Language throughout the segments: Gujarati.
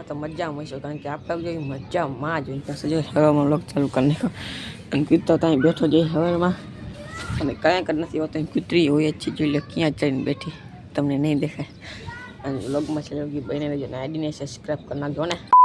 ફેમિલી તો મજામાં હશો કારણ કે આપણે જોઈએ મજામાં જ ત્યાં સજો હવામાં લોક ચાલુ કરી નાખો અને કૂતરો ત્યાં બેઠો જઈ હવામાં અને કાંઈ કર નથી હોતો કૂતરી હોય જ છે. જોઈ લો, ક્યાં ચડીને બેઠી? તમને નહીં દેખાય. અને લોગમાં છે લોગી બને રહેજો ને આઈડીને સબસ્ક્રાઈબ કરી નાખજો ને.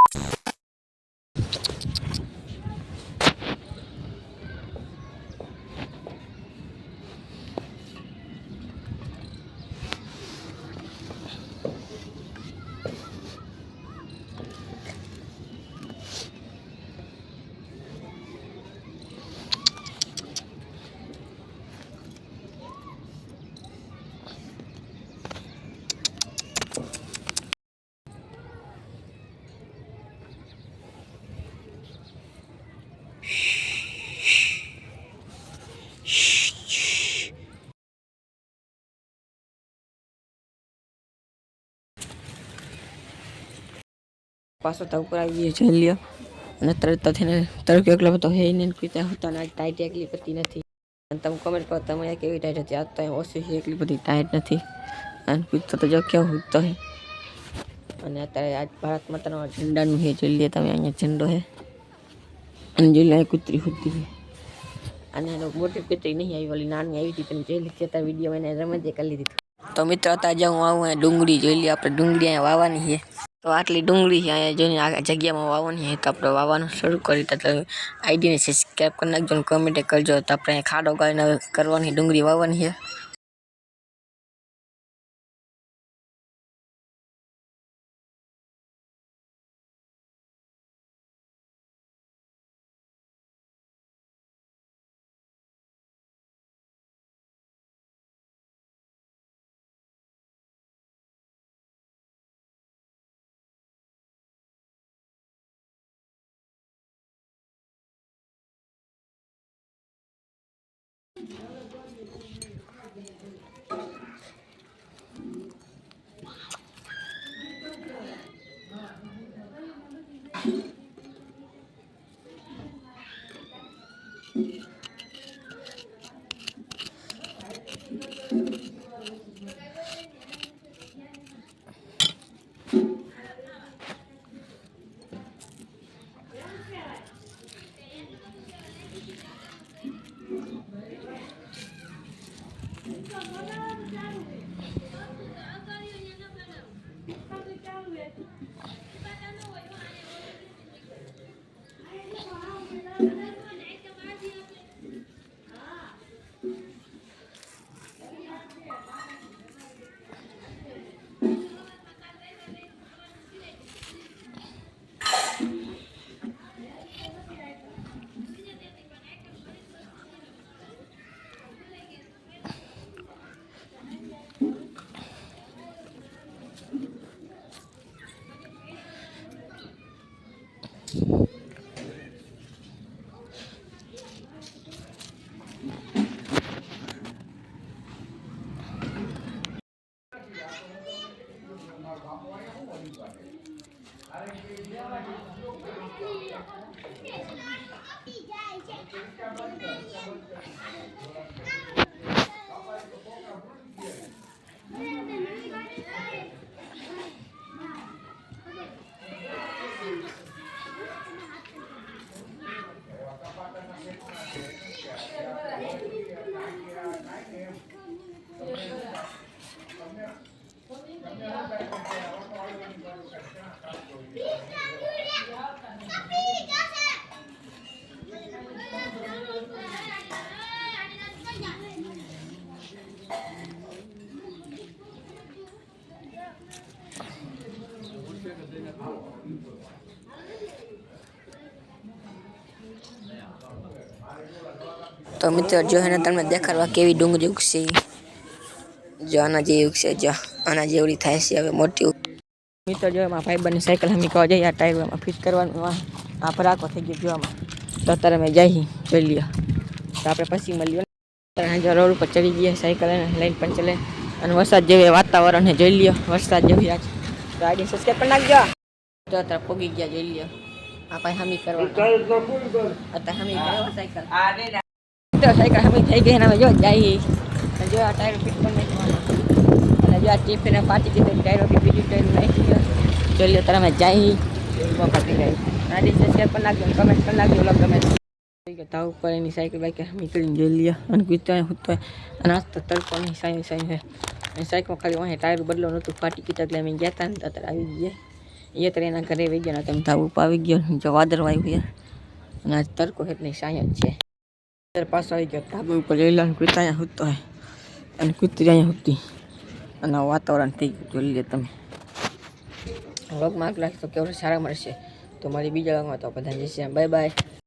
પાછો તો ઉપર આવી ગયો લ્યો. અને તરત તો થઈને તરત એકલો તો હે ને પીતા હતા ને ટાઈટ એકલી પતી નથી. અને તમે કમેન્ટ કરો તમે કેવી ટાઈટ હતી? આજ તો ઓછી છે એટલી બધી ટાઈટ નથી. અને પીતો તો જો કેવો હે. અને અત્યારે આજ ભારત માતાનો ઝંડાનું હે જોઈ લે તમે, અહીંયા ઝંડો હે. અને જોઈ લે કૂતરી હુતી અને એનો મોટી કૂતરી નહીં આવી, ઓલી નાની આવી હતી, તમે જોઈ લીધી હતા વીડિયો એને રમે કરી લીધી તો મિત્રો, અત્યારે હું આવું ડુંગળી, જોઈ લઈએ આપણે ડુંગળી અહીંયા વાવવાની છે. તો આટલી ડુંગળી છે અહીંયા જોઈને આ જગ્યામાં વાવવાની છે. તો આપણે વાવવાનું શરૂ કરી તો આઈડીને સબસ્ક્રાઈબ કરી નાખજો અને કમેન્ટ કરજો. તો આપણે ખાડો ગાળીને કરવાની ડુંગળી વાવવાની છે. 妈妈，爷爷。તો મિત્રો જો એને તમને દેખાડવા કેવી ડુંગળી ઉગશે. જો આના જેવી ઉગશે જો આના જેવડી થાય છે હવે મોટી મિત્રો જો એમાં ભાઈબંધની સાયકલ અમે કહો જઈએ આ ટાયરમાં ફિટ કરવાનું આ આ ભરાકો થઈ ગયો જોવામાં તો અત્યારે અમે જઈ જોઈ લ્યો. તો આપણે પછી મળીએ. ને જો રોડ ઉપર ચડી ગયા સાયકલ લાઈન લઈને પણ ચલે અને વરસાદ જેવી વાતાવરણને જોઈ લ્યો વરસાદ જેવી આજ તો આઈડી સબસ્ક્રાઈબ કરી નાખજો. તો અત્યારે પોગી ગયા જોઈ લ્યો. આપણે હમી કરવા અત્યારે હમી કરવા સાયકલ તો સાયકલ હમી થઈ ગઈ ને અમે જો જઈએ. અને જો આ ટાયર ફિટ કરી નાખવાના. અને જો આ ટિફિન પાટી દીધું ટાયરો બી બીજું ટાયર નાખી ગયો ચાલીએ તારે અમે જાય પકડી જાય ગાડી છે શેર પણ નાખજો કમેન્ટ પણ નાખજો ઓલા ગમે તે. થઈ ગયા તાવ ઉપર એની સાયકલ બાઈક નીકળીને જોઈ લઈએ અને કૂદતા હું તો અને આજ તો તડકો નહીં સાઈ સાઈ છે. અને સાયકલ ખાલી વાંહે ટાયર બદલો નહોતું, ફાટી ગયું એટલે અમે ગયા હતા ને તો અત્યારે આવી ગયા. એ તો એના ઘરે વહી ગયા તમે તાવ ઉપર આવી ગયો જો વાદળ વાયું છે. અને આજ તડકો એટલે સાઈ જ છે. અત્યારે પાછો આવી ગયા ધાબા ઉપર લઈ લો કૂદતા અહીંયા હોતો હોય. અને કૂદતી અહીંયા હોતી અને વાતાવરણ થઈ ગયું જોઈ લે તમે. વ્લોગમાં આગળ તો કેવડે સારા મળશે. તો મારી બીજા વ્લોગમાં તો બધા જશે બાય બાય